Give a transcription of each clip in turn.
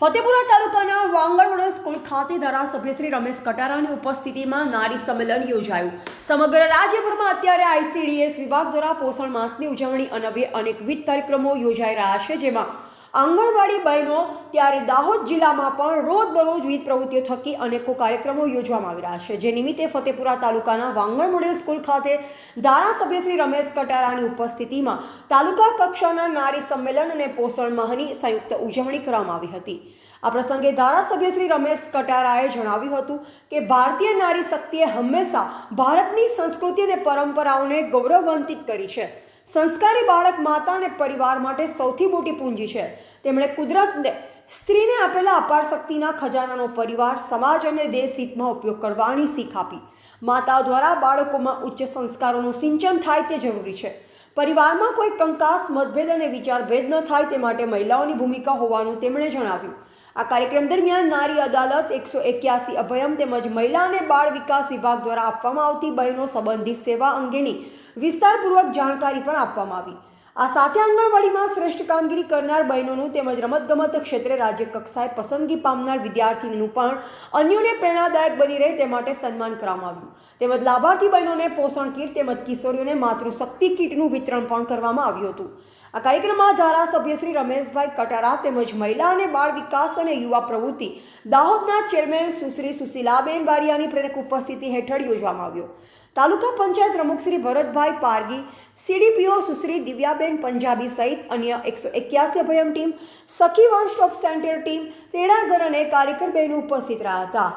ફતેપુરા તાલુકાના વાંગણવડો સ્કૂલ ખાતે ધારાસભ્ય શ્રી રમેશ કટારાની ઉપસ્થિતિમાં નારી સંમેલન યોજાયું. સમગ્ર રાજ્યભરમાં અત્યારે આઈસીડીએસ વિભાગ દ્વારા પોષણ માસની ઉજવણી અનવે અનેકવિધ કાર્યક્રમો યોજાઈ રહ્યા છે, જેમાં આંગણવાડી બહેનો ત્યારે દાહોદ જિલ્લામાં પણ રોજબરોજ વિવિધ પ્રવૃત્તિઓ થકી અનેકો કાર્યક્રમો યોજવામાં આવી રહ્યા છે. જે નિમિત્તે ફતેપુરા તાલુકાના વાંગણ મોડેલ સ્કૂલ ખાતે ધારાસભ્ય શ્રી રમેશ કટારાની ઉપસ્થિતિમાં તાલુકા કક્ષાના નારી સંમેલન અને પોષણ માહની સંયુક્ત ઉજવણી કરવામાં આવી હતી. આ પ્રસંગે ધારાસભ્ય શ્રી રમેશ કટારાએ જણાવ્યું હતું કે ભારતીય નારી શક્તિએ હંમેશા ભારતની સંસ્કૃતિ અને પરંપરાઓને ગૌરવવંતિત કરી છે. સંસ્કારી બાળક માતા અને પરિવાર માટે સૌથી મોટી પૂંજી છે. તેમણે કુદરતને સ્ત્રીને આપેલા અપાર શક્તિના ખજાનાનો પરિવાર, સમાજ અને દેશ હિતમાં ઉપયોગ કરવાની શીખ આપી. માતાઓ દ્વારા બાળકોમાં ઉચ્ચ સંસ્કારોનું સિંચન થાય તે જરૂરી છે. પરિવારમાં કોઈ કંકાસ, મતભેદ અને વિચારભેદ ન થાય તે માટે મહિલાઓની ભૂમિકા હોવાનું તેમણે જણાવ્યું. આ કાર્યક્રમ દરમિયાન નારી અદાલત એકસો એક્યાસી અભયમ તેમજ મહિલા અને બાળ વિકાસ વિભાગ દ્વારા આપવામાં આવતી બહેનો સંબંધિત સેવા અંગેની વિસ્તારપૂર્વક જાણકારી પણ આપવામાં આવી. આ સાથે આંગણવાડીમાં શ્રેષ્ઠ કામગીરી કરનાર બહેનોનું તેમજ રમતગમત ક્ષેત્રે રાજ્ય કક્ષાએ પસંદગી પામનાર વિદ્યાર્થીનીનું પણ અન્યોને પ્રેરણાદાયક બની રહે તે માટે સન્માન કરવામાં આવ્યું. તેમજ લાભાર્થી બહેનોને પોષણ કીટ તેમજ કિશોરીઓને માતૃશક્તિ કીટનું વિતરણ પણ કરવામાં આવ્યું હતું. આ કાર્યક્રમમાં ધારાસભ્ય શ્રી રમેશભાઈ કટારા તેમજ મહિલા અને બાળ વિકાસ અને યુવા પ્રવૃત્તિ દાહોદના ચેરમેન સુશ્રી સુશીલાબેન બારિયાની પ્રેરક ઉપસ્થિતિ હેઠળ યોજવામાં આવ્યો. તાલુકા પંચાયત પ્રમુખ શ્રી ભરતભાઈ પારગી સીડીપીઓ સુશ્રી દિવ્યાબેન પંજાબી સહિત અન્ય એકસો એક્યાસી Abhayam team, Sakhi one stop centre team, તેડાગર અને કાર્યકર બહેનો ઉપસ્થિત રહ્યા હતા.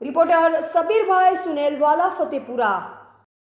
રિપોર્ટર સબીરભાઈ સુનેલવાલા, ફતેપુરા.